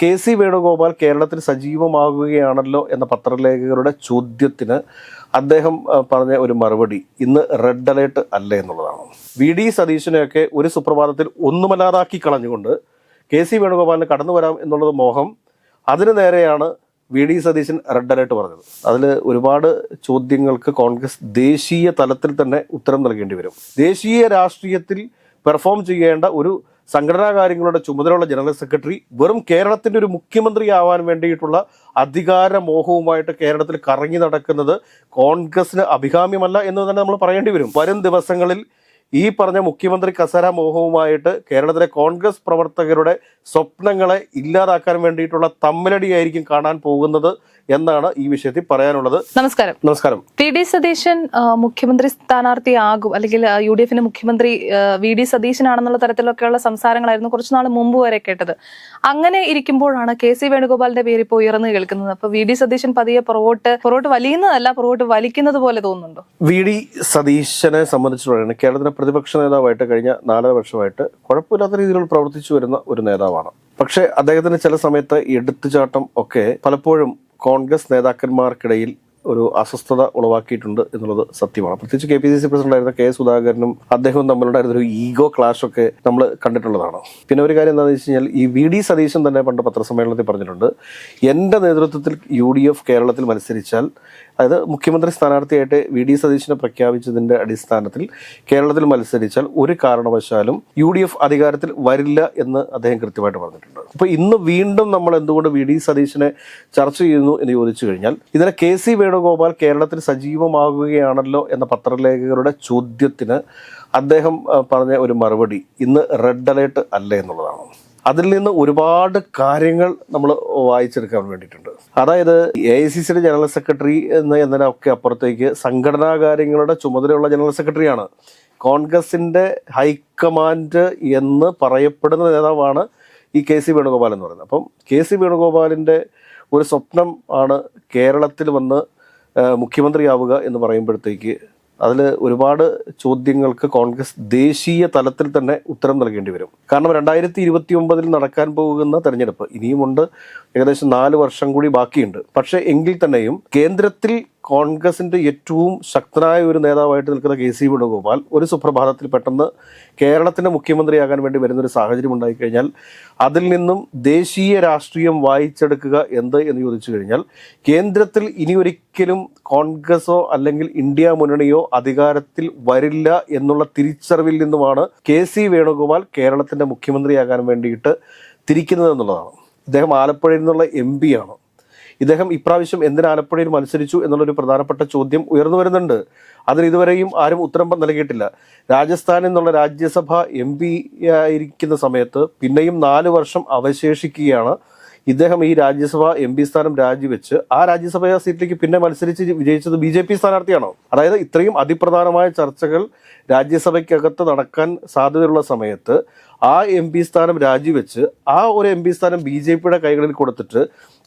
K C Venugopal കേരളത്തിൽ സജീവമാകുകയാണല്ലോ എന്ന പത്രലേഖകരുടെ ചോദ്യത്തിന് അദ്ദേഹം പറഞ്ഞ ഒരു മറുപടി ഇന്ന് റെഡ് അലേർട്ട് അല്ല എന്നുള്ളതാണ്. വി ഡി സതീശനെയൊക്കെ ഒരു സുപ്രഭാതത്തിൽ ഒന്നുമല്ലാതാക്കി കളഞ്ഞുകൊണ്ട് കെ സി വേണുഗോപാലിന് കടന്നു വരാം എന്നുള്ളത് മോഹം. അതിനു നേരെയാണ് V D Satheesan red alert പറഞ്ഞത്. അതിൽ ഒരുപാട് ചോദ്യങ്ങൾക്ക് കോൺഗ്രസ് ദേശീയ തലത്തിൽ തന്നെ ഉത്തരം നൽകേണ്ടി വരും. ദേശീയ രാഷ്ട്രീയത്തിൽ പെർഫോം ചെയ്യേണ്ട ഒരു സംഘടനാ കാര്യങ്ങളുടെ ചുമതലയുള്ള ജനറൽ സെക്രട്ടറി വെറും കേരളത്തിന്റെ ഒരു മുഖ്യമന്ത്രി ആവാൻ വേണ്ടിയിട്ടുള്ള അധികാര മോഹവുമായിട്ട് കേരളത്തിൽ കറങ്ങി നടക്കുന്നത് കോൺഗ്രസിന് അഭികാമ്യമല്ല എന്ന് തന്നെ നമ്മൾ പറയേണ്ടി വരും. വരും ദിവസങ്ങളിൽ ഈ പറഞ്ഞ മുഖ്യമന്ത്രി കസര മോഹവുമായിട്ട് കേരളത്തിലെ കോൺഗ്രസ് പ്രവർത്തകരുടെ സ്വപ്നങ്ങളെ ഇല്ലാതാക്കാൻ വേണ്ടിയിട്ടുള്ള തമ്മിലടിയായിരിക്കും കാണാൻ പോകുന്നത്. എന്നാണ് ഈ വിഷയത്തിൽ പറയാനുള്ളത്. നമസ്കാരം. നമസ്കാരം. വി ഡി സതീശൻ മുഖ്യമന്ത്രി സ്ഥാനാർത്ഥിയാകും അല്ലെങ്കിൽ യു ഡി എഫിന്റെ മുഖ്യമന്ത്രി വി ഡി സതീശനാണെന്നുള്ള തരത്തിലൊക്കെയുള്ള സംസാരങ്ങളായിരുന്നു കുറച്ചു നാൾ മുമ്പ് വരെ കേട്ടത്. അങ്ങനെ ഇരിക്കുമ്പോഴാണ് കെ സി വേണുഗോപാലിന്റെ പേര് ഇപ്പോൾ ഉയർന്നു കേൾക്കുന്നത്. അപ്പൊ വി ഡി സതീശൻ പതിയെ പുറകോട്ട് പുറകോട്ട് വലിയുന്നതല്ല പുറകോട്ട് വലിക്കുന്നത് പോലെ തോന്നുന്നുണ്ടോ? വി ഡി സതീശനെ സംബന്ധിച്ചിടത്തോളം കേരളത്തിലെ പ്രതിപക്ഷ നേതാവായിട്ട് കഴിഞ്ഞ നാലര വർഷമായിട്ട് കുഴപ്പമില്ലാത്ത രീതിയിൽ പ്രവർത്തിച്ചു വരുന്ന ഒരു നേതാവാണ്. പക്ഷേ അദ്ദേഹത്തിന് ചില സമയത്ത് എടുത്തുചാട്ടം ഒക്കെ പലപ്പോഴും കോൺഗ്രസ് നേതാക്കന്മാർക്കിടയിൽ ഒരു അസ്വസ്ഥത ഉളവാക്കിയിട്ടുണ്ട് എന്നുള്ളത് സത്യമാണ്. പ്രത്യേകിച്ച് K P C C president ആയിരുന്ന കെ സുധാകരനും അദ്ദേഹവും തമ്മിലുണ്ടായിരുന്ന ഒരു ഈഗോ ക്ലാഷ് ഒക്കെ നമ്മൾ കണ്ടിട്ടുള്ളതാണ്. പിന്നെ ഒരു കാര്യം എന്താണെന്ന് വെച്ച് കഴിഞ്ഞാൽ ഈ വി ഡി സതീശൻ തന്നെ പണ്ട് പത്രസമ്മേളനത്തിൽ പറഞ്ഞിട്ടുണ്ട് എന്റെ നേതൃത്വത്തിൽ യു ഡി എഫ് കേരളത്തിൽ മത്സരിച്ചാൽ അതായത് മുഖ്യമന്ത്രി സ്ഥാനാർത്ഥിയായിട്ട് വി ഡി സതീശനെ പ്രഖ്യാപിച്ചതിന്റെ അടിസ്ഥാനത്തിൽ കേരളത്തിൽ മത്സരിച്ചാൽ ഒരു കാരണവശാലും യു ഡി എഫ് അധികാരത്തിൽ വരില്ല എന്ന് അദ്ദേഹം കൃത്യമായിട്ട് പറഞ്ഞിട്ടുണ്ട്. അപ്പോൾ ഇന്ന് വീണ്ടും നമ്മൾ എന്തുകൊണ്ട് വി ഡി സതീശനെ ചർച്ച ചെയ്യുന്നു എന്ന് ചോദിച്ചു കഴിഞ്ഞാൽ ഇതിനെ കെ സി വേണുഗോപാൽ കേരളത്തിൽ സജീവമാകുകയാണല്ലോ എന്ന പത്രലേഖകരുടെ ചോദ്യത്തിന് അദ്ദേഹം പറഞ്ഞ ഒരു മറുപടി ഇന്ന് റെഡ് അലേർട്ട് അല്ല എന്നുള്ളതാണ്. അതിൽ നിന്ന് ഒരുപാട് കാര്യങ്ങൾ നമ്മൾ വായിച്ചെടുക്കാൻ വേണ്ടിയിട്ടുണ്ട്. അതായത് എ ഐ സി സിയുടെ ജനറൽ സെക്രട്ടറി എന്ന എന്നതിനൊക്കെ അപ്പുറത്തേക്ക് സംഘടനാ കാര്യങ്ങളുടെ ചുമതലയുള്ള ജനറൽ സെക്രട്ടറിയാണ്. കോൺഗ്രസിന്റെ ഹൈക്കമാൻഡ് എന്ന് പറയപ്പെടുന്ന നേതാവാണ് ഈ കെ സി വേണുഗോപാൽ എന്ന് പറയുന്നത്. അപ്പം കെ സി വേണുഗോപാലിന്റെ ഒരു സ്വപ്നം ആണ് കേരളത്തിൽ വന്ന് മുഖ്യമന്ത്രിയാവുക എന്ന് പറയുമ്പോഴത്തേക്ക് അതിൽ ഒരുപാട് ചോദ്യങ്ങൾക്ക് കോൺഗ്രസ് ദേശീയ തലത്തിൽ തന്നെ ഉത്തരം നൽകേണ്ടി വരും. കാരണം രണ്ടായിരത്തി ഇരുപത്തി ഒമ്പതിൽ നടക്കാൻ പോകുന്ന തെരഞ്ഞെടുപ്പ് ഇനിയുമുണ്ട്. ഏകദേശം നാല് വർഷം കൂടി ബാക്കിയുണ്ട്. പക്ഷേ എങ്കിൽ തന്നെയും കേന്ദ്രത്തിൽ കോൺഗ്രസിന്റെ ഏറ്റവും ശക്തനായ ഒരു നേതാവായിട്ട് നിൽക്കുന്ന കെ സി വേണുഗോപാൽ ഒരു സുപ്രഭാതത്തിൽ പെട്ടെന്ന് കേരളത്തിന്റെ മുഖ്യമന്ത്രിയാകാൻ വേണ്ടി വരുന്ന ഒരു സാഹചര്യം ഉണ്ടായി കഴിഞ്ഞാൽ അതിൽ നിന്നും ദേശീയ രാഷ്ട്രീയം വായിച്ചെടുക്കുക എന്ത് എന്ന് ചോദിച്ചു കഴിഞ്ഞാൽ കേന്ദ്രത്തിൽ ഇനി ഒരിക്കലും കോൺഗ്രസോ അല്ലെങ്കിൽ ഇന്ത്യ മുന്നണിയോ അധികാരത്തിൽ വരില്ല എന്നുള്ള തിരിച്ചറിവിൽ നിന്നുമാണ് കെ സി വേണുഗോപാൽ കേരളത്തിന്റെ മുഖ്യമന്ത്രിയാകാൻ വേണ്ടിയിട്ട് തിരിക്കുന്നത് എന്നുള്ളതാണ്. ഇദ്ദേഹം ആലപ്പുഴയിൽ നിന്നുള്ള എം പി ആണ്. ഇദ്ദേഹം ഇപ്രാവശ്യം എന്തിന് ആലപ്പുഴയിൽ മത്സരിച്ചു എന്നുള്ളൊരു പ്രധാനപ്പെട്ട ചോദ്യം ഉയർന്നു വരുന്നുണ്ട്. അതിന് ഇതുവരെയും ആരും ഉത്തരം നൽകിയിട്ടില്ല. രാജസ്ഥാനിൽ നിന്നുള്ള രാജ്യസഭ എം പി ആയിരിക്കുന്ന സമയത്ത് പിന്നെയും നാല് വർഷം അവശേഷിക്കുകയാണ്. ഇദ്ദേഹം ഈ രാജ്യസഭ എം പി സ്ഥാനം രാജിവെച്ച് ആ രാജ്യസഭ സീറ്റിലേക്ക് പിന്നെ മത്സരിച്ച് വിജയിച്ചത് ബി ജെ പി സ്ഥാനാർത്ഥിയാണോ. അതായത് ഇത്രയും അതിപ്രധാനമായ ചർച്ചകൾ രാജ്യസഭയ്ക്കകത്ത് നടക്കാൻ സാധ്യതയുള്ള സമയത്ത് ആ എം പി സ്ഥാനം രാജിവെച്ച് ആ ഒരു എം പി സ്ഥാനം ബി ജെ പിയുടെ കൈകളിൽ കൊടുത്തിട്ട്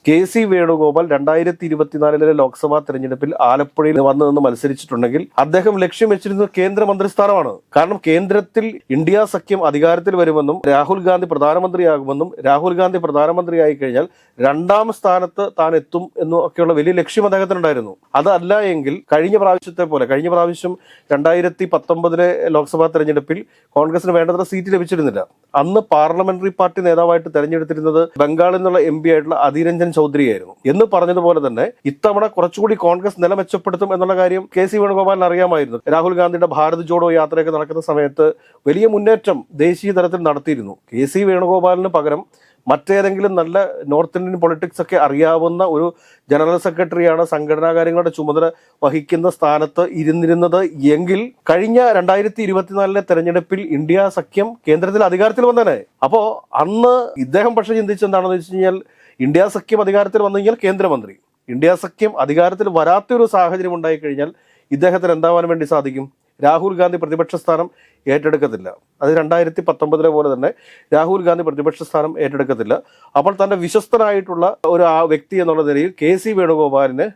കെ സി വേണുഗോപാൽ രണ്ടായിരത്തി ഇരുപത്തിനാലിലെ ലോക്സഭാ തെരഞ്ഞെടുപ്പിൽ ആലപ്പുഴയിൽ വന്നു നിന്ന് മത്സരിച്ചിട്ടുണ്ടെങ്കിൽ അദ്ദേഹം ലക്ഷ്യം വെച്ചിരുന്നത് കേന്ദ്രമന്ത്രി സ്ഥാനമാണ്. കാരണം കേന്ദ്രത്തിൽ ഇന്ത്യ സഖ്യം അധികാരത്തിൽ വരുമെന്നും രാഹുൽ ഗാന്ധി പ്രധാനമന്ത്രിയാകുമെന്നും രാഹുൽ ഗാന്ധി പ്രധാനമന്ത്രിയായി കഴിഞ്ഞാൽ രണ്ടാം സ്ഥാനത്ത് താൻ എത്തും എന്നും ഒക്കെയുള്ള വലിയ ലക്ഷ്യം അദ്ദേഹത്തിനുണ്ടായിരുന്നു. അതല്ല എങ്കിൽ കഴിഞ്ഞ പ്രാവശ്യത്തെ പോലെ കഴിഞ്ഞ പ്രാവശ്യം രണ്ടായിരത്തി പത്തൊമ്പതിലെ ലോക്സഭാ തെരഞ്ഞെടുപ്പിൽ കോൺഗ്രസിന് വേണ്ടത്ര സീറ്റ് ലഭിച്ചിരുന്നില്ല. അന്ന് പാർലമെന്ററി പാർട്ടി നേതാവായിട്ട് തെരഞ്ഞെടുത്തിരുന്നത് ബംഗാളിൽ നിന്നുള്ള എം പി ആയിട്ടുള്ള ചൗധരി ചൗധരിയായിരുന്നു. എന്ന് പറഞ്ഞതുപോലെ തന്നെ ഇത്തവണ കുറച്ചുകൂടി കോൺഗ്രസ് നില മെച്ചപ്പെടുത്തും എന്നുള്ള കാര്യം കെ സി വേണുഗോപാലിന് അറിയാമായിരുന്നു. രാഹുൽ ഗാന്ധിയുടെ ഭാരത് ജോഡോ യാത്രയൊക്കെ നടക്കുന്ന സമയത്ത് വലിയ മുന്നേറ്റം ദേശീയ തലത്തിൽ നടത്തിയിരുന്നു. കെ സി വേണുഗോപാലിന് പകരം മറ്റേതെങ്കിലും നല്ല നോർത്ത് ഇന്ത്യൻ പൊളിറ്റിക്സ് ഒക്കെ അറിയാവുന്ന ഒരു ജനറൽ സെക്രട്ടറിയാണ് സംഘടനാ കാര്യങ്ങളുടെ ചുമതല വഹിക്കുന്ന സ്ഥാനത്ത് ഇരുന്നിരുന്നത്. എങ്കിൽ കഴിഞ്ഞ രണ്ടായിരത്തി ഇരുപത്തിനാലിലെ തെരഞ്ഞെടുപ്പിൽ ഇന്ത്യ സഖ്യം കേന്ദ്രത്തിൽ അധികാരത്തിൽ വന്നേനെ. അപ്പോ അന്ന് ഇദ്ദേഹം പക്ഷെ ചിന്തിച്ചെന്താണെന്ന് വെച്ച് കഴിഞ്ഞാൽ ഇന്ത്യ സഖ്യം അധികാരത്തിൽ വന്നു കഴിഞ്ഞാൽ കേന്ദ്രമന്ത്രി. ഇന്ത്യ സഖ്യം അധികാരത്തിൽ വരാത്തൊരു സാഹചര്യം ഉണ്ടായി കഴിഞ്ഞാൽ ഇദ്ദേഹത്തിന് എന്താവാൻ വേണ്ടി സാധിക്കും? രാഹുൽ ഗാന്ധി പ്രതിപക്ഷ സ്ഥാനം ഏറ്റെടുക്കത്തില്ല. അത് രണ്ടായിരത്തി പത്തൊമ്പതിലെ പോലെ തന്നെ രാഹുൽ ഗാന്ധി പ്രതിപക്ഷ സ്ഥാനം ഏറ്റെടുക്കത്തില്ല. അപ്പോൾ തന്റെ വിശ്വസ്തനായിട്ടുള്ള ഒരു ആ വ്യക്തി എന്നുള്ള നിലയിൽ കെ സി വേണുഗോപാലിന്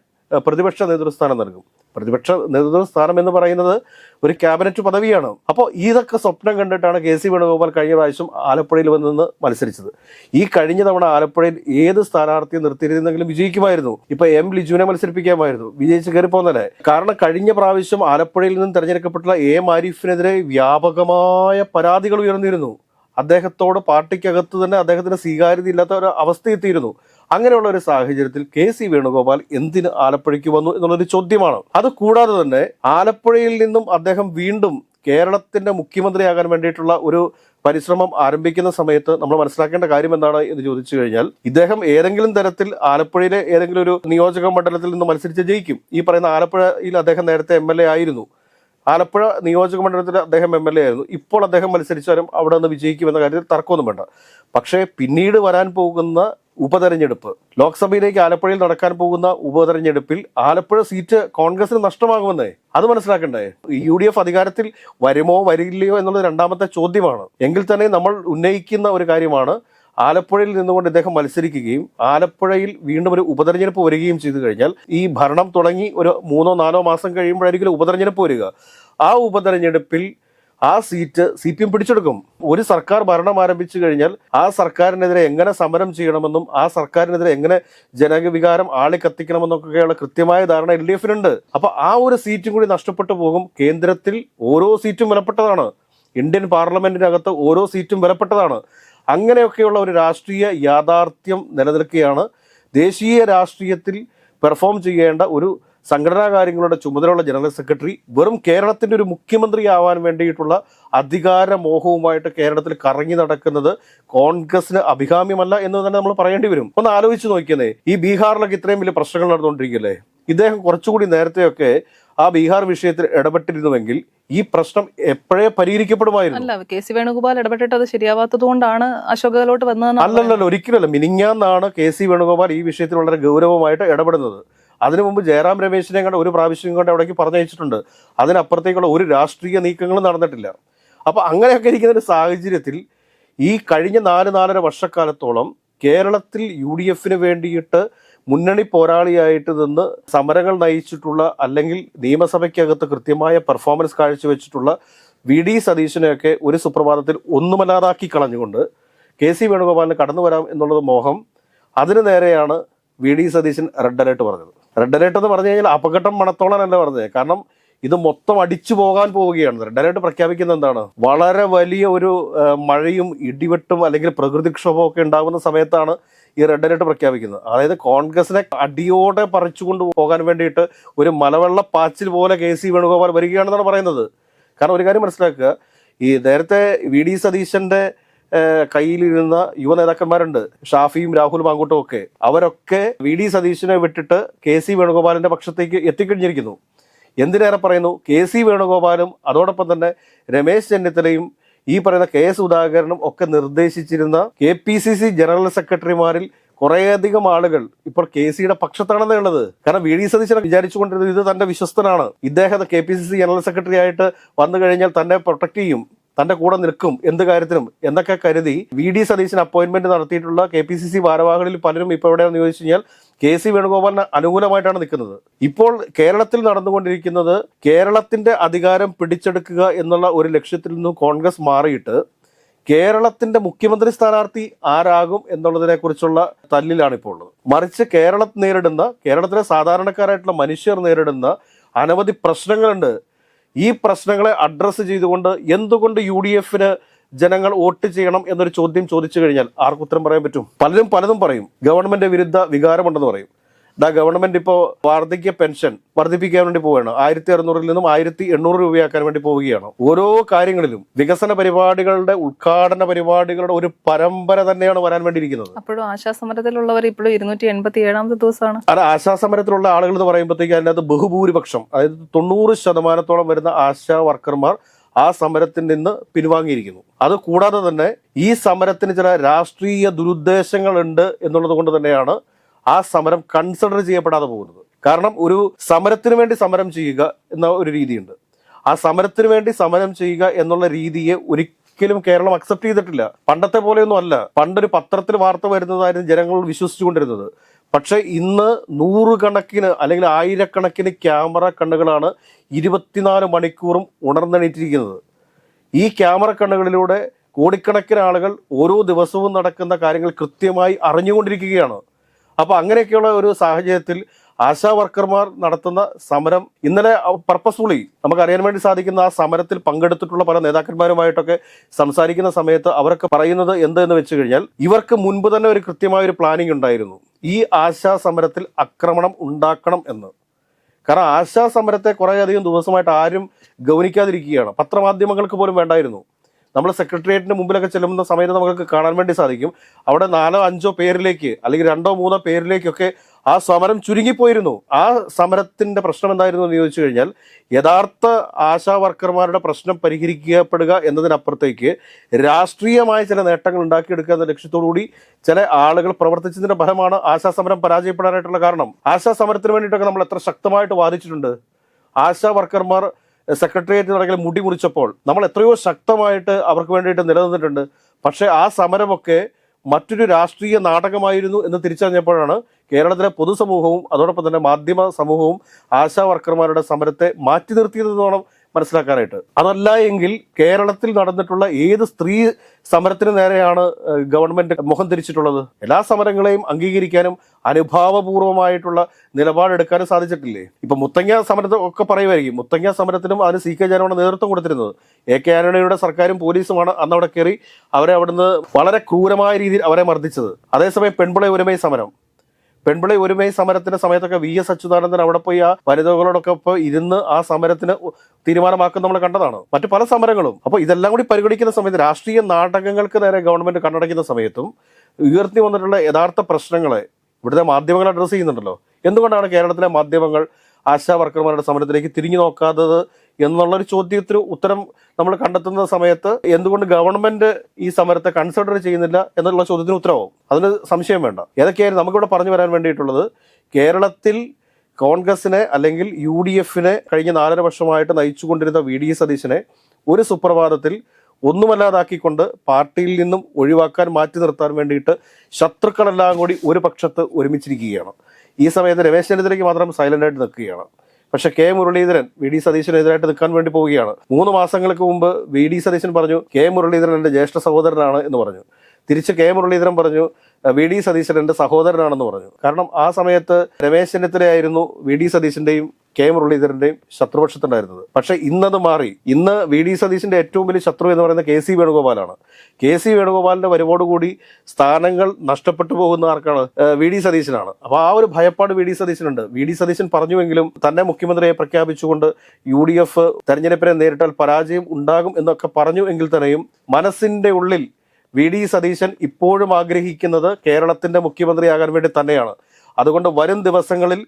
പ്രതിപക്ഷ നേതൃസ്ഥാനം നൽകും. പ്രതിപക്ഷ നേതൃത്വ സ്ഥാനം എന്ന് പറയുന്നത് ഒരു ക്യാബിനറ്റ് പദവിയാണ്. അപ്പോൾ ഇതൊക്കെ സ്വപ്നം കണ്ടിട്ടാണ് കെ സി വേണുഗോപാൽ കഴിഞ്ഞ പ്രാവശ്യം ആലപ്പുഴയിൽ വന്ന് മത്സരിച്ചത്. ഈ കഴിഞ്ഞ തവണ ആലപ്പുഴയിൽ ഏത് സ്ഥാനാർത്ഥിയെ നിർത്തിയിരുന്നെങ്കിലും വിജയിക്കുമായിരുന്നു. ഇപ്പൊ എം ലിജുവിനെ മത്സരിപ്പിക്കാമായിരുന്നു. വിജയിച്ച് കയറി പോകുന്നല്ലേ കാരണം കഴിഞ്ഞ പ്രാവശ്യം ആലപ്പുഴയിൽ നിന്നും തെരഞ്ഞെടുക്കപ്പെട്ടുള്ള എ മാരിഫിനെതിരെ വ്യാപകമായ പരാതികൾ ഉയർന്നിരുന്നു. അദ്ദേഹത്തോട് പാർട്ടിക്കകത്ത് തന്നെ അദ്ദേഹത്തിന് സ്വീകാര്യത ഇല്ലാത്ത ഒരു അവസ്ഥ എത്തിയിരുന്നു അങ്ങനെയുള്ള ഒരു സാഹചര്യത്തിൽ കെ സി വേണുഗോപാൽ എന്തിന് ആലപ്പുഴയ്ക്ക് വന്നു എന്നുള്ളൊരു ചോദ്യമാണ്. അത് കൂടാതെ തന്നെ ആലപ്പുഴയിൽ നിന്നും അദ്ദേഹം വീണ്ടും കേരളത്തിന്റെ മുഖ്യമന്ത്രിയാകാൻ വേണ്ടിയിട്ടുള്ള ഒരു പരിശ്രമം ആരംഭിക്കുന്ന സമയത്ത് നമ്മൾ മനസ്സിലാക്കേണ്ട കാര്യം എന്താണ് എന്ന് ചോദിച്ചു കഴിഞ്ഞാൽ ഇദ്ദേഹം ഏതെങ്കിലും തരത്തിൽ ആലപ്പുഴയിലെ ഏതെങ്കിലും ഒരു നിയോജക മണ്ഡലത്തിൽ നിന്ന് മത്സരിച്ച് ജയിക്കും. ഈ പറയുന്ന ആലപ്പുഴയിൽ അദ്ദേഹം നേരത്തെ എം ആയിരുന്നു. ആലപ്പുഴ നിയോജക മണ്ഡലത്തിൽ അദ്ദേഹം എം എൽ എ ആയിരുന്നു. ഇപ്പോൾ അദ്ദേഹം മത്സരിച്ചാലും അവിടെ നിന്ന് വിജയിക്കുമെന്ന കാര്യത്തിൽ തർക്കമൊന്നും വേണ്ട. പക്ഷേ പിന്നീട് വരാൻ പോകുന്ന ഉപതെരഞ്ഞെടുപ്പ്. ലോക്സഭയിലേക്ക് ആലപ്പുഴയിൽ നടക്കാൻ പോകുന്ന ഉപതെരഞ്ഞെടുപ്പിൽ ആലപ്പുഴ സീറ്റ് കോൺഗ്രസിന് നഷ്ടമാകുമെന്നേ? അത് മനസ്സിലാക്കണ്ടേ? യു ഡി എഫ് അധികാരത്തിൽ വരുമോ വരില്ലയോ എന്നുള്ളത് രണ്ടാമത്തെ ചോദ്യമാണ്. എങ്കിൽ തന്നെ നമ്മൾ ഉന്നയിക്കുന്ന ഒരു കാര്യമാണ് ആലപ്പുഴയിൽ നിന്നുകൊണ്ട് ഇദ്ദേഹം മത്സരിക്കുകയും ആലപ്പുഴയിൽ വീണ്ടും ഒരു ഉപതെരഞ്ഞെടുപ്പ് വരികയും ചെയ്തു കഴിഞ്ഞാൽ ഈ ഭരണം തുടങ്ങി ഒരു മൂന്നോ നാലോ മാസം കഴിയുമ്പോഴായിരിക്കും ഉപതെരഞ്ഞെടുപ്പ് വരിക. ആ ഉപതെരഞ്ഞെടുപ്പിൽ ആ സീറ്റ് സി പി എം പിടിച്ചെടുക്കും. ഒരു സർക്കാർ ഭരണം ആരംഭിച്ചു കഴിഞ്ഞാൽ ആ സർക്കാരിനെതിരെ എങ്ങനെ സമരം ചെയ്യണമെന്നും ആ സർക്കാരിനെതിരെ എങ്ങനെ ജനവികാരം ആളി കത്തിക്കണമെന്നൊക്കെയുള്ള കൃത്യമായ ധാരണ എൽ ഡി എഫിനുണ്ട്. അപ്പൊ ആ ഒരു സീറ്റും കൂടി നഷ്ടപ്പെട്ടു പോകും. കേന്ദ്രത്തിൽ ഓരോ സീറ്റും വിലപ്പെട്ടതാണ്. ഇന്ത്യൻ പാർലമെന്റിനകത്ത് ഓരോ സീറ്റും വിലപ്പെട്ടതാണ്. അങ്ങനെയൊക്കെയുള്ള ഒരു രാഷ്ട്രീയ യാഥാർത്ഥ്യം നിലനിൽക്കുകയാണ്. ദേശീയ രാഷ്ട്രീയത്തിൽ പെർഫോം ചെയ്യേണ്ട ഒരു സംഘടനാ കാര്യങ്ങളുടെ ചുമതലയുള്ള ജനറൽ സെക്രട്ടറി വെറും കേരളത്തിന്റെ ഒരു മുഖ്യമന്ത്രി ആവാൻ വേണ്ടിയിട്ടുള്ള അധികാര മോഹവുമായിട്ട് കേരളത്തിൽ കറങ്ങി നടക്കുന്നത് കോൺഗ്രസിന് അഭികാമ്യമല്ല എന്ന് തന്നെ നമ്മൾ പറയേണ്ടി വരും. ഒന്ന് ആലോചിച്ച് നോക്കിയതേ ഈ ബീഹാറിലൊക്കെ ഇത്രയും വലിയ പ്രശ്നങ്ങൾ നടന്നുകൊണ്ടിരിക്കില്ലേ ഇദ്ദേഹം കുറച്ചുകൂടി നേരത്തെയൊക്കെ ആ ബീഹാർ വിഷയത്തിൽ ഇടപെട്ടിരുന്നുവെങ്കിൽ ഈ പ്രശ്നം എപ്പോഴേ പരിഹരിക്കപ്പെടുമായിരുന്നു? അല്ല കെ സി വേണുഗോപാൽ ഇടപെട്ടിട്ട് അത് ശരിയാവാത്തത് കൊണ്ടാണ് അശോക് ഗെഹ്ലോട്ട് വന്നത് അല്ലല്ലോ ഒരിക്കലല്ല മിനിങ്ങാന്നാണ് കെ സി വേണുഗോപാൽ ഈ വിഷയത്തിൽ വളരെ ഗൗരവമായിട്ട് ഇടപെടുന്നത്. അതിനു മുമ്പ് ജയറാം രമേശിനെ കണ്ട് ഒരു പ്രാവശ്യം കൊണ്ട് അവിടേക്ക് പറഞ്ഞയച്ചിട്ടുണ്ട്. അതിനപ്പുറത്തേക്കുള്ള ഒരു രാഷ്ട്രീയ നീക്കങ്ങളും നടന്നിട്ടില്ല. അപ്പൊ അങ്ങനെയൊക്കെ ഇരിക്കുന്ന ഒരു സാഹചര്യത്തിൽ ഈ കഴിഞ്ഞ നാല് നാലര വർഷക്കാലത്തോളം കേരളത്തിൽ യു ഡി എഫിന് വേണ്ടിയിട്ട് മുന്നണി പോരാളിയായിട്ട് നിന്ന് സമരങ്ങൾ നയിച്ചിട്ടുള്ള അല്ലെങ്കിൽ നിയമസഭയ്ക്കകത്ത് കൃത്യമായ പെർഫോമൻസ് കാഴ്ചവെച്ചിട്ടുള്ള വി ഡി സതീശനെയൊക്കെ ഒരു സുപ്രഭാതത്തിൽ ഒന്നുമല്ലാതാക്കി കളഞ്ഞുകൊണ്ട് കെ സി വേണുഗോപാലിന് കടന്നു വരാം എന്നുള്ളത് മോഹം. അതിനു നേരെയാണ് V D Satheesan red alert പറഞ്ഞത്. റെഡ് അലേർട്ട് എന്ന് പറഞ്ഞു കഴിഞ്ഞാൽ അപകടം മണത്തോളാനല്ല പറഞ്ഞത്. കാരണം ഇത് മൊത്തം അടിച്ചു പോകാൻ പോവുകയാണ്. റെഡ് അലേർട്ട് പ്രഖ്യാപിക്കുന്നത് എന്താണ്? വളരെ വലിയ ഒരു മഴയും ഇടിവെട്ടും അല്ലെങ്കിൽ പ്രകൃതിക്ഷോഭവും ഒക്കെ ഉണ്ടാകുന്ന സമയത്താണ് ഈ റെഡ് അലേർട്ട് പ്രഖ്യാപിക്കുന്നത്. അതായത് കോൺഗ്രസിനെ അടിയോടെ പറിച്ചുകൊണ്ട് പോകാൻ വേണ്ടിയിട്ട് ഒരു മലവെള്ള പാച്ചിൽ പോലെ കെ സി വേണുഗോപാൽ വരികയാണെന്നാണ് പറയുന്നത്. കാരണം ഒരു കാര്യം മനസ്സിലാക്കുക. ഈ നേരത്തെ വി ഡി സതീശന്റെ കയ്യിലിരുന്ന യുവ നേതാക്കന്മാരുണ്ട്. ഷാഫിയും രാഹുലും മാങ്കൂട്ടും ഒക്കെ. അവരൊക്കെ വി ഡി സതീശിനെ വിട്ടിട്ട് കെ സി വേണുഗോപാലിന്റെ പക്ഷത്തേക്ക് എത്തിക്കഴിഞ്ഞിരിക്കുന്നു. എന്തിനേറെ പറയുന്നു? കെ സി വേണുഗോപാലും അതോടൊപ്പം തന്നെ രമേശ് ചെന്നിത്തലയും ഈ പറയുന്ന കെ സുധാകരനും ഒക്കെ നിർദ്ദേശിച്ചിരുന്ന K P C C general സെക്രട്ടറിമാരിൽ കുറേയധികം ആളുകൾ ഇപ്പോൾ കെ സിയുടെ പക്ഷത്താണെന്നേ ഉള്ളത്. കാരണം വി ഡി സതീശനെ വിചാരിച്ചുകൊണ്ടിരുന്നത് ഇത് തന്റെ വിശ്വസ്തനാണ്. ഇദ്ദേഹം K P C C general secretary ആയിട്ട് വന്നു കഴിഞ്ഞാൽ തന്നെ പ്രൊട്ടക്ട് ചെയ്യും. തന്റെ കൂടെ നിൽക്കും എന്ത് കാര്യത്തിനും എന്നൊക്കെ കരുതി വി ഡി സതീശൻ അപ്പോയിന്റ്മെന്റ് നടത്തിയിട്ടുള്ള കെ പി സി സി ഭാരവാഹികളിൽ പലരും ഇപ്പോൾ എവിടെയാണെന്ന് ചോദിച്ചു കഴിഞ്ഞാൽ കെ സി വേണുഗോപാലിന് അനുകൂലമായിട്ടാണ് നിൽക്കുന്നത്. ഇപ്പോൾ കേരളത്തിൽ നടന്നുകൊണ്ടിരിക്കുന്നത് കേരളത്തിന്റെ അധികാരം പിടിച്ചെടുക്കുക എന്നുള്ള ഒരു ലക്ഷ്യത്തിൽ നിന്നും കോൺഗ്രസ് മാറിയിട്ട് കേരളത്തിന്റെ മുഖ്യമന്ത്രി സ്ഥാനാർത്ഥി ആരാകും എന്നുള്ളതിനെ കുറിച്ചുള്ള തല്ലിലാണ് ഇപ്പോൾ ഉള്ളത്. മറിച്ച് കേരളം നേരിടുന്ന കേരളത്തിലെ സാധാരണക്കാരായിട്ടുള്ള മനുഷ്യർ നേരിടുന്ന അനവധി പ്രശ്നങ്ങളുണ്ട് ഈ പ്രശ്നങ്ങളെ അഡ്രസ്സ് ചെയ്തുകൊണ്ട് എന്തുകൊണ്ട് യു ഡി എഫിന് ജനങ്ങൾ വോട്ട് ചെയ്യണം എന്നൊരു ചോദ്യം ചോദിച്ചു കഴിഞ്ഞാൽ ആർക്കുത്തരം പറയാൻ പറ്റും. പലരും പലതും പറയും. ഗവൺമെന്റ് വിരുദ്ധ വികാരമുണ്ടെന്ന് പറയും. ഡാ ഗവൺമെന്റ് ഇപ്പോൾ വാർദ്ധക്യ പെൻഷൻ വർദ്ധിപ്പിക്കാൻ വേണ്ടി പോവുകയാണ്. ആയിരത്തി അറുന്നൂറിൽ നിന്നും ആയിരത്തി എണ്ണൂറ് രൂപയാക്കാൻ വേണ്ടി പോവുകയാണ്. ഓരോ കാര്യങ്ങളിലും വികസന പരിപാടികളുടെ ഉദ്ഘാടന പരിപാടികളുടെ ഒരു പരമ്പര തന്നെയാണ് വരാൻ വേണ്ടിയിരിക്കുന്നത്. അപ്പോഴും ആശാസമരത്തിലുള്ളവർ ഇപ്പോഴും ഇരുന്നൂറ്റി എൺപത്തി ഏഴാമത്തെ ദിവസമാണ്. അത് ആശാസമരത്തിലുള്ള ആളുകൾ എന്ന് പറയുമ്പോഴത്തേക്ക് അതിനകത്ത് ബഹുഭൂരിപക്ഷം അതായത് തൊണ്ണൂറ് ശതമാനത്തോളം വരുന്ന ആശാ വർക്കർമാർ ആ സമരത്തിൽ നിന്ന് പിൻവാങ്ങിയിരിക്കുന്നു. അത് കൂടാതെ തന്നെ ഈ സമരത്തിന് ചില രാഷ്ട്രീയ ദുരുദ്ദേശങ്ങളുണ്ട് എന്നുള്ളത് കൊണ്ട് തന്നെയാണ് ആ സമരം കൺസിഡർ ചെയ്യപ്പെടാതെ പോകുന്നത്. കാരണം ഒരു സമരത്തിന് വേണ്ടി സമരം ചെയ്യുക എന്ന ഒരു രീതിയുണ്ട്. ആ സമരത്തിന് വേണ്ടി സമരം ചെയ്യുക എന്നുള്ള രീതിയെ ഒരിക്കലും കേരളം അക്സെപ്റ്റ് ചെയ്തിട്ടില്ല. പണ്ടത്തെ പോലെയൊന്നും അല്ല. പണ്ടൊരു പത്രത്തിൽ വാർത്ത വരുന്നതായിരുന്നു ജനങ്ങൾ വിശ്വസിച്ചുകൊണ്ടിരുന്നത്. പക്ഷെ ഇന്ന് നൂറുകണക്കിന് അല്ലെങ്കിൽ ആയിരക്കണക്കിന് ക്യാമറ കണ്ണുകളാണ് ഇരുപത്തിനാല് മണിക്കൂറും ഉണർന്നെണീറ്റിരിക്കുന്നത്. ഈ ക്യാമറ കണ്ണുകളിലൂടെ കോടിക്കണക്കിന് ആളുകൾ ഓരോ ദിവസവും നടക്കുന്ന കാര്യങ്ങൾ കൃത്യമായി അറിഞ്ഞുകൊണ്ടിരിക്കുകയാണ്. അപ്പൊ അങ്ങനെയൊക്കെയുള്ള ഒരു സാഹചര്യത്തിൽ ആശാ വർക്കർമാർ നടത്തുന്ന സമരം ഇന്നലെ പർപ്പസ്ഫുള്ളി നമുക്ക് അറിയാൻ വേണ്ടി സാധിക്കുന്ന ആ സമരത്തിൽ പങ്കെടുത്തിട്ടുള്ള പല നേതാക്കന്മാരുമായിട്ടൊക്കെ സംസാരിക്കുന്ന സമയത്ത് അവരൊക്കെ പറയുന്നത് എന്തെന്ന് വെച്ച് കഴിഞ്ഞാൽ ഇവർക്ക് മുൻപ് തന്നെ ഒരു കൃത്യമായ ഒരു പ്ലാനിംഗ് ഉണ്ടായിരുന്നു. ഈ ആശാ സമരത്തിൽ ആക്രമണം ഉണ്ടാക്കണം എന്ന്. കാരണം ആശാ സമരത്തെ കുറേയധികം ദിവസമായിട്ട് ആരും ഗൗനിക്കാതിരിക്കുകയാണ്. പത്രമാധ്യമങ്ങൾക്ക് പോലും വേണ്ടായിരുന്നു. നമ്മൾ സെക്രട്ടേറിയറ്റിന് മുമ്പിലൊക്കെ ചെല്ലുന്ന സമയത്ത് നമുക്ക് കാണാൻ വേണ്ടി സാധിക്കും. അവിടെ നാലോ അഞ്ചോ പേരിലേക്ക് അല്ലെങ്കിൽ രണ്ടോ മൂന്നോ പേരിലേക്കൊക്കെ ആ സമരം ചുരുങ്ങിപ്പോയിരുന്നു. ആ സമരത്തിന്റെ പ്രശ്നം എന്തായിരുന്നു എന്ന് ചോദിച്ചു കഴിഞ്ഞാൽ യഥാർത്ഥ ആശാ വർക്കർമാരുടെ പ്രശ്നം പരിഹരിക്കപ്പെടുക എന്നതിനപ്പുറത്തേക്ക് രാഷ്ട്രീയമായ ചില നേട്ടങ്ങൾ ഉണ്ടാക്കിയെടുക്കുക എന്ന ലക്ഷ്യത്തോടുകൂടി ചില ആളുകൾ പ്രവർത്തിച്ചതിന്റെ ഫലമാണ് ആശാ സമരം പരാജയപ്പെടാനായിട്ടുള്ള കാരണം. ആശാ സമരത്തിന് വേണ്ടിയിട്ടൊക്കെ നമ്മൾ എത്ര ശക്തമായിട്ട് വാദിച്ചിട്ടുണ്ട്. ആശാ വർക്കർമാർ സെക്രട്ടേറിയറ്റ് നടക്കൽ മുടി മുറിച്ചപ്പോൾ നമ്മൾ എത്രയോ ശക്തമായിട്ട് അവർക്ക് വേണ്ടിയിട്ട് നിലനിന്നിട്ടുണ്ട്. പക്ഷേ ആ സമരമൊക്കെ മറ്റൊരു രാഷ്ട്രീയ നാടകമായിരുന്നു എന്ന് തിരിച്ചറിഞ്ഞപ്പോഴാണ് കേരളത്തിലെ പൊതുസമൂഹവും അതോടൊപ്പം തന്നെ മാധ്യമ സമൂഹവും ആശാ വർക്കർമാരുടെ സമരത്തെ മാറ്റി നിർത്തിയതെന്നോണം മനസ്സിലാക്കാനായിട്ട്. അതല്ല എങ്കിൽ കേരളത്തിൽ നടന്നിട്ടുള്ള ഏത് സ്ത്രീ സമരത്തിന് നേരെയാണ് ഗവൺമെന്റ് മുഖം തിരിച്ചിട്ടുള്ളത്? എല്ലാ സമരങ്ങളെയും അംഗീകരിക്കാനും അനുഭാവപൂർവമായിട്ടുള്ള നിലപാടെടുക്കാനും സാധിച്ചിട്ടില്ലേ? ഇപ്പൊ മുത്തങ്ങ സമരത്തെ ഒക്കെ പറയുമായിരിക്കും മുത്തങ്ങ സമരത്തിനും അതിന് സി കെ ജാനോട് നേതൃത്വം കൊടുത്തിരുന്നത്. എ കെ ആന്റണിയുടെ സർക്കാരും പോലീസുമാണ് അന്ന് അവിടെ കയറി അവരെ അവിടുന്ന് വളരെ ക്രൂരമായ രീതിയിൽ അവരെ മർദ്ദിച്ചത്. അതേസമയം പെൺപിള ഒരുമൈ സമരം. പെൺപിളി ഒരുമൈ സമരത്തിന്റെ സമയത്തൊക്കെ വി എസ് അച്യുതാനന്ദൻ അവിടെ പോയി ആ വനിതകളോടൊക്കെ ഇരുന്ന് ആ സമരത്തിന് തീരുമാനമാക്കുന്ന നമ്മൾ കണ്ടതാണ്. മറ്റു പല സമരങ്ങളും. അപ്പോൾ ഇതെല്ലാം കൂടി പരിഗണിക്കുന്ന സമയത്ത് രാഷ്ട്രീയ നാടകങ്ങൾക്ക് നേരെ ഗവൺമെന്റ് കണ്ണടയ്ക്കുന്ന സമയത്തും ഉയർത്തി വന്നിട്ടുള്ള യഥാർത്ഥ പ്രശ്നങ്ങളെ ഇവിടുത്തെ മാധ്യമങ്ങൾ അഡ്രസ്സ് ചെയ്യുന്നുണ്ടല്ലോ. എന്തുകൊണ്ടാണ് കേരളത്തിലെ മാധ്യമങ്ങൾ ആശാ വർക്കർമാരുടെ സമരത്തിലേക്ക് തിരിഞ്ഞു നോക്കാത്തത് എന്നുള്ളൊരു ചോദ്യത്തിന് ഉത്തരം നമ്മൾ കണ്ടെത്തുന്ന സമയത്ത് എന്തുകൊണ്ട് ഗവൺമെന്റ് ഈ സമരത്തെ കൺസിഡർ ചെയ്യുന്നില്ല എന്നുള്ള ചോദ്യത്തിന് ഉത്തരവാകും. അതിന് സംശയം വേണ്ട. ഏതൊക്കെയായിരുന്നു നമുക്കിവിടെ പറഞ്ഞു വരാൻ വേണ്ടിയിട്ടുള്ളത് കേരളത്തിൽ കോൺഗ്രസിനെ അല്ലെങ്കിൽ യു ഡി എഫിനെ കഴിഞ്ഞ നാലര വർഷമായിട്ട് നയിച്ചുകൊണ്ടിരുന്ന വി ഡി സതീശനെ ഒരു സുപ്രഭാതത്തിൽ ഒന്നുമല്ലാതാക്കിക്കൊണ്ട് പാർട്ടിയിൽ നിന്നും ഒഴിവാക്കാൻ മാറ്റി നിർത്താൻ വേണ്ടിയിട്ട് ശത്രുക്കളെല്ലാം കൂടി ഒരു പക്ഷത്ത് ഒരുമിച്ചിരിക്കുകയാണ്. ഈ സമയത്ത് രമേശ് ചെന്നിത്തലയ്ക്ക് മാത്രം സൈലന്റ് ആയിട്ട് നിൽക്കുകയാണ്. പക്ഷെ കെ മുരളീധരൻ വി ഡി സതീശനെതിരായിട്ട് നിൽക്കാൻ വേണ്ടി പോവുകയാണ്. മൂന്ന് മാസങ്ങൾക്ക് മുമ്പ് വി ഡി സതീശൻ പറഞ്ഞു കെ മുരളീധരൻ എന്റെ ജ്യേഷ്ഠ സഹോദരനാണ് എന്ന് പറഞ്ഞു. തിരിച്ച് കെ മുരളീധരൻ പറഞ്ഞു വി ഡി സതീശൻ എന്റെ സഹോദരനാണെന്ന് പറഞ്ഞു. കാരണം ആ സമയത്ത് രമേശ് ചെന്നിത്തലയായിരുന്നു വി ഡി സതീശന്റെയും കെ മുരളീധരന്റെയും ശത്രുപക്ഷത്തുണ്ടായിരുന്നത്. പക്ഷെ ഇന്നത് മാറി. ഇന്ന് വി ഡി സതീശിന്റെ ഏറ്റവും വലിയ ശത്രു എന്ന് പറയുന്നത് കെ സി വേണുഗോപാലാണ്. കെ സി വേണുഗോപാലിന്റെ വരവോടുകൂടി സ്ഥാനങ്ങൾ നഷ്ടപ്പെട്ടു പോകുന്ന ആർക്കാണ്? വി ഡി സതീശനാണ്. അപ്പൊ ആ ഒരു ഭയപ്പാട് വി ഡി സതീശനുണ്ട്. വി ഡി സതീശൻ പറഞ്ഞുവെങ്കിലും തന്നെ മുഖ്യമന്ത്രിയെ പ്രഖ്യാപിച്ചുകൊണ്ട് യു ഡി എഫ് തെരഞ്ഞെടുപ്പിനെ നേരിട്ടാൽ പരാജയം ഉണ്ടാകും എന്നൊക്കെ പറഞ്ഞു എങ്കിൽ തന്നെയും മനസ്സിന്റെ ഉള്ളിൽ വി ഡി സതീശൻ ഇപ്പോഴും ആഗ്രഹിക്കുന്നത് കേരളത്തിന്റെ മുഖ്യമന്ത്രിയാകാൻ വേണ്ടി തന്നെയാണ്. അതുകൊണ്ട് വരും ദിവസങ്ങളിൽ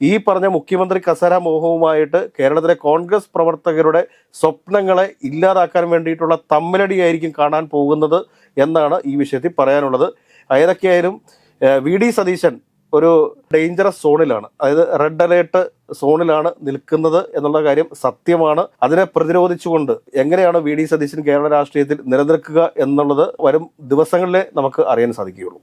ഈ പറഞ്ഞ മുഖ്യമന്ത്രി കസര മോഹവുമായിട്ട് കേരളത്തിലെ കോൺഗ്രസ് പ്രവർത്തകരുടെ സ്വപ്നങ്ങളെ ഇല്ലാതാക്കാൻ വേണ്ടിയിട്ടുള്ള തമ്മിലടിയായിരിക്കും കാണാൻ പോകുന്നത് എന്നാണ് ഈ വിഷയത്തിൽ പറയാനുള്ളത്. ഏതൊക്കെയായാലും വി ഡി സതീശൻ ഒരു ഡേഞ്ചറസ് സോണിലാണ് അതായത് റെഡ് അലേർട്ട് സോണിലാണ് നിൽക്കുന്നത് എന്നുള്ള കാര്യം സത്യമാണ്. അതിനെ പ്രതിരോധിച്ചുകൊണ്ട് എങ്ങനെയാണ് വി ഡി സതീശൻ കേരള രാഷ്ട്രീയത്തിൽ നിലനിൽക്കുക എന്നുള്ളത് വരും ദിവസങ്ങളിലെ നമുക്ക് അറിയാൻ സാധിക്കുകയുള്ളൂ.